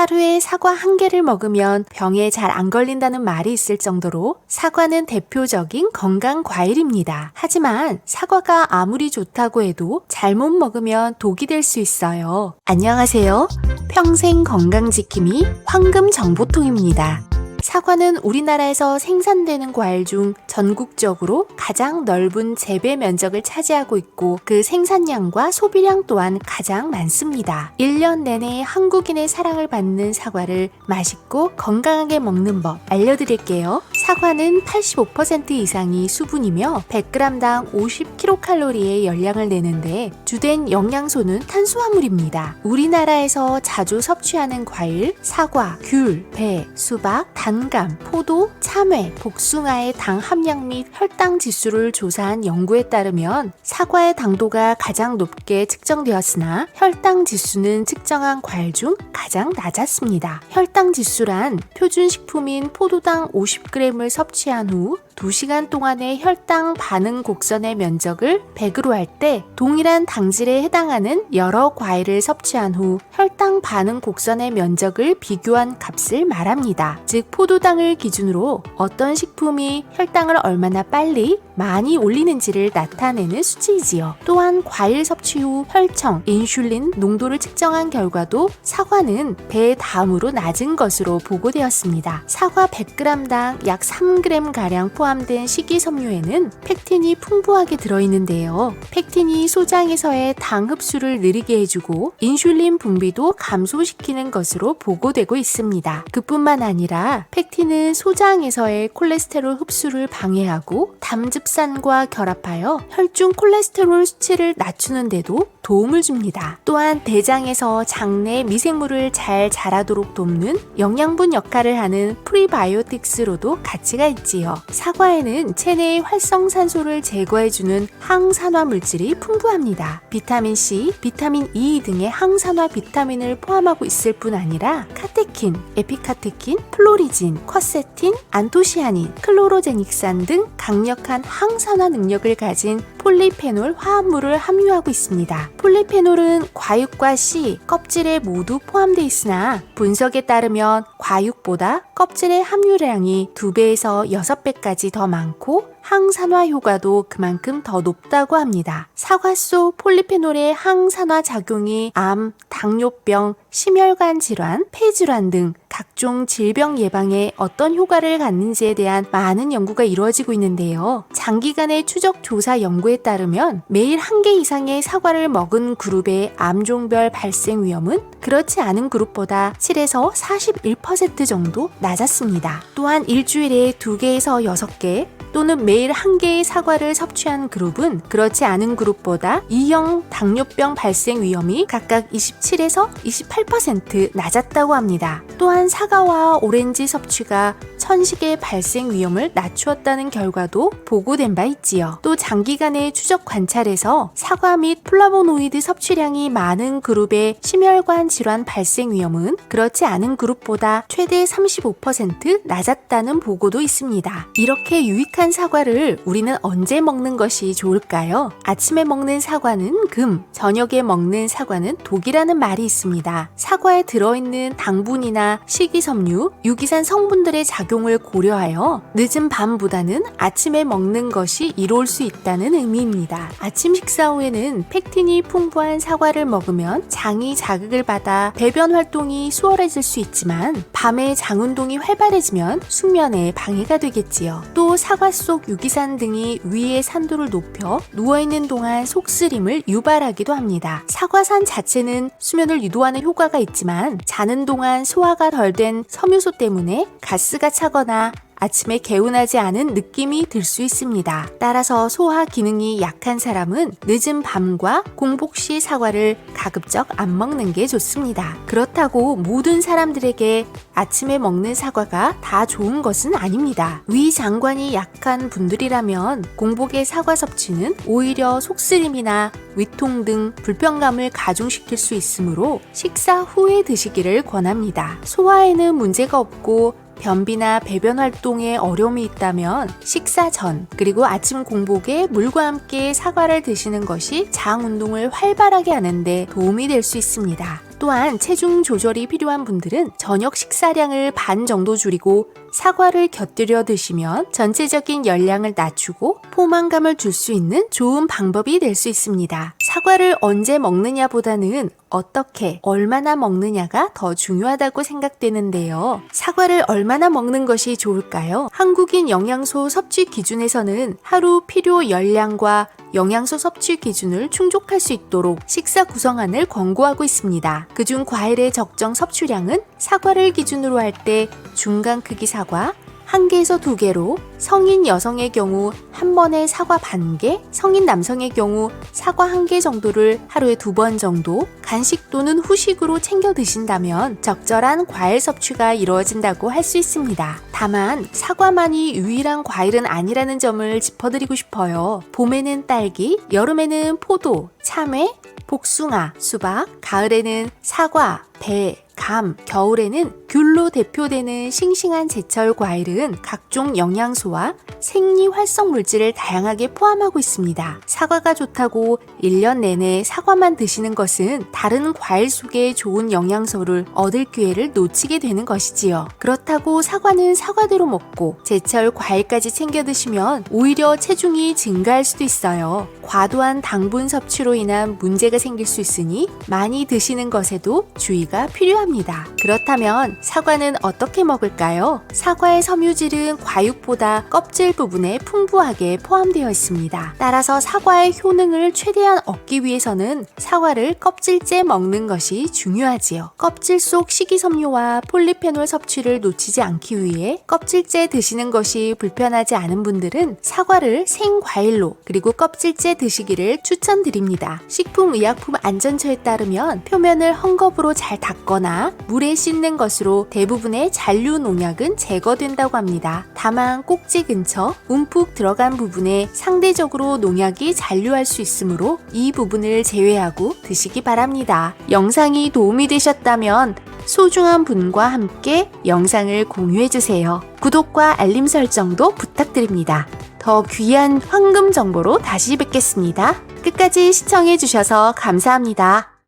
하루에 사과 한 개를 먹으면 병에 잘 안 걸린다는 말이 있을 정도로 사과는 대표적인 건강 과일입니다. 하지만 사과가 아무리 좋다고 해도 잘못 먹으면 독이 될 수 있어요. 안녕하세요. 평생 건강 지킴이 황금 정보통입니다. 사과는 우리나라에서 생산되는 과일 중 전국적으로 가장 넓은 재배 면적을 차지하고 있고 그 생산량과 소비량 또한 가장 많습니다. 1년 내내 한국인의 사랑을 받는 사과를 맛있고 건강하게 먹는 법 알려드릴게요. 사과는 85% 이상이 수분이며 100g당 50kcal의 열량을 내는데 주된 영양소는 탄수화물입니다. 우리나라에서 자주 섭취하는 과일, 사과, 귤, 배, 수박, 단감, 포도, 참외, 복숭아의 당 함량 및 혈당 지수를 조사한 연구에 따르면 사과의 당도가 가장 높게 측정되었으나 혈당 지수는 측정한 과일 중 가장 낮았습니다. 혈당 지수란 표준 식품인 포도당 50g 을 섭취한 후 2시간 동안의 혈당 반응 곡선의 면적을 100으로 할 때 동일한 당질에 해당하는 여러 과일을 섭취한 후 혈당 반응 곡선의 면적을 비교한 값을 말합니다. 즉 포도당을 기준으로 어떤 식품이 혈당을 얼마나 빨리 많이 올리는지를 나타내는 수치이지요. 또한 과일 섭취 후 혈청, 인슐린 농도를 측정한 결과도 사과는 배 다음으로 낮은 것으로 보고되었습니다. 사과 100g당 약 3g 가량 포함 된 식이섬유에는 펙틴이 풍부하게 들어있는데요. 펙틴이 소장에서의 당 흡수를 느리게 해주고 인슐린 분비도 감소시키는 것으로 보고되고 있습니다. 그뿐만 아니라 펙틴은 소장에서의 콜레스테롤 흡수를 방해하고 담즙산과 결합하여 혈중 콜레스테롤 수치를 낮추는데도 도움을 줍니다. 또한 대장에서 장내 미생물을 잘 자라도록 돕는 영양분 역할을 하는 프리바이오틱스로도 가치가 있지요. 사과에는 체내의 활성산소를 제거해주는 항산화 물질이 풍부합니다. 비타민 C, 비타민 E 등의 항산화 비타민을 포함하고 있을 뿐 아니라 카테킨, 에피카테킨, 플로리진, 쿼세틴, 안토시아닌, 클로로제닉산 등 강력한 항산화 능력을 가진 폴리페놀 화합물을 함유하고 있습니다. 폴리페놀은 과육과 씨, 껍질에 모두 포함되어 있으나 분석에 따르면 과육보다 껍질의 함유량이 2배에서 6배까지 더 많고 항산화 효과도 그만큼 더 높다고 합니다. 사과 속 폴리페놀의 항산화 작용이 암, 당뇨병, 심혈관 질환, 폐질환 등 각종 질병 예방에 어떤 효과를 갖는지에 대한 많은 연구가 이루어지고 있는데요. 장기간의 추적 조사 연구에 따르면 매일 한 개 이상의 사과를 먹은 그룹의 암종별 발생 위험은 그렇지 않은 그룹보다 7에서 41% 정도 낮았습니다. 또한 일주일에 2개에서 6개 또는 매일 한 개의 사과를 섭취한 그룹은 그렇지 않은 그룹보다 2형 당뇨병 발생 위험이 각각 27에서 28% 낮았다고 합니다. 또한 사과와 오렌지 섭취가 천식의 발생 위험을 낮추었다는 결과도 보고된 바 있지요. 또 장기간의 추적 관찰에서 사과 및 플라보노이드 섭취량이 많은 그룹의 심혈관 질환 발생 위험은 그렇지 않은 그룹보다 최대 35% 낮았다는 보고도 있습니다. 이렇게 유익한 사과를 우리는 언제 먹는 것이 좋을까요? 아침에 먹는 사과는 금, 저녁에 먹는 사과는 독이라는 말이 있습니다. 사과에 들어있는 당분이나 식이섬유, 유기산 성분들의 작용 을 고려하여 늦은 밤보다는 아침에 먹는 것이 이로울 수 있다는 의미입니다. 아침 식사 후에는 펙틴이 풍부한 사과를 먹으면 장이 자극을 받아 배변 활동이 수월해질 수 있지만 밤에 장 운동이 활발해지면 숙면에 방해가 되겠지요. 또 사과 속 유기산 등이 위의 산도를 높여 누워있는 동안 속쓰림을 유발하기도 합니다. 사과산 자체는 수면을 유도하는 효과가 있지만 자는 동안 소화가 덜 된 섬유소 때문에 가스가 차거나 아침에 개운하지 않은 느낌이 들 수 있습니다. 따라서 소화 기능이 약한 사람은 늦은 밤과 공복 시 사과를 가급적 안 먹는 게 좋습니다. 그렇다고 모든 사람들에게 아침에 먹는 사과가 다 좋은 것은 아닙니다. 위 장관이 약한 분들이라면 공복의 사과 섭취는 오히려 속쓰림이나 위통 등 불편감을 가중시킬 수 있으므로 식사 후에 드시기를 권합니다. 소화에는 문제가 없고 변비나 배변 활동에 어려움이 있다면 식사 전 그리고 아침 공복에 물과 함께 사과를 드시는 것이 장 운동을 활발하게 하는데 도움이 될 수 있습니다. 또한 체중 조절이 필요한 분들은 저녁 식사량을 반 정도 줄이고 사과를 곁들여 드시면 전체적인 열량을 낮추고 포만감을 줄 수 있는 좋은 방법이 될 수 있습니다. 사과를 언제 먹느냐보다는 어떻게, 얼마나 먹느냐가 더 중요하다고 생각되는데요. 사과를 얼마나 먹는 것이 좋을까요? 한국인 영양소 섭취 기준에서는 하루 필요 열량과 영양소 섭취 기준을 충족할 수 있도록 식사 구성안을 권고하고 있습니다. 그중 과일의 적정 섭취량은 사과를 기준으로 할 때 중간 크기 사과, 한 개에서 두 개로 성인 여성의 경우 한 번에 사과 반 개, 성인 남성의 경우 사과 한 개 정도를 하루에 두 번 정도 간식 또는 후식으로 챙겨 드신다면 적절한 과일 섭취가 이루어진다고 할 수 있습니다. 다만 사과만이 유일한 과일은 아니라는 점을 짚어드리고 싶어요. 봄에는 딸기, 여름에는 포도, 참외, 복숭아, 수박, 가을에는 사과, 배, 감, 겨울에는 귤로 대표되는 싱싱한 제철 과일은 각종 영양소와 생리 활성 물질을 다양하게 포함하고 있습니다. 사과가 좋다고 1년 내내 사과만 드시는 것은 다른 과일 속에 좋은 영양소를 얻을 기회를 놓치게 되는 것이지요. 그렇다고 사과는 사과대로 먹고 제철 과일까지 챙겨 드시면 오히려 체중이 증가할 수도 있어요. 과도한 당분 섭취로 인한 문제가 생길 수 있으니 많이 드시는 것에도 주의가 필요합니다. 그렇다면 사과는 어떻게 먹을까요? 사과의 섬유질은 과육보다 껍질 부분에 풍부하게 포함되어 있습니다. 따라서 사과의 효능을 최대한 얻기 위해서는 사과를 껍질째 먹는 것이 중요하지요. 껍질 속 식이섬유와 폴리페놀 섭취를 놓치지 않기 위해 껍질째 드시는 것이 불편하지 않은 분들은 사과를 생과일로 그리고 껍질째 드시기를 추천드립니다. 식품의약품 안전처에 따르면 표면을 헝겊으로 잘 닦거나 물에 씻는 것으로 대부분의 잔류 농약은 제거된다고 합니다. 다만 꼭지 근처 움푹 들어간 부분에 상대적으로 농약이 잔류할 수 있으므로 이 부분을 제외하고 드시기 바랍니다. 영상이 도움이 되셨다면 소중한 분과 함께 영상을 공유해주세요. 구독과 알림 설정도 부탁드립니다. 더 귀한 황금 정보로 다시 뵙겠습니다. 끝까지 시청해주셔서 감사합니다.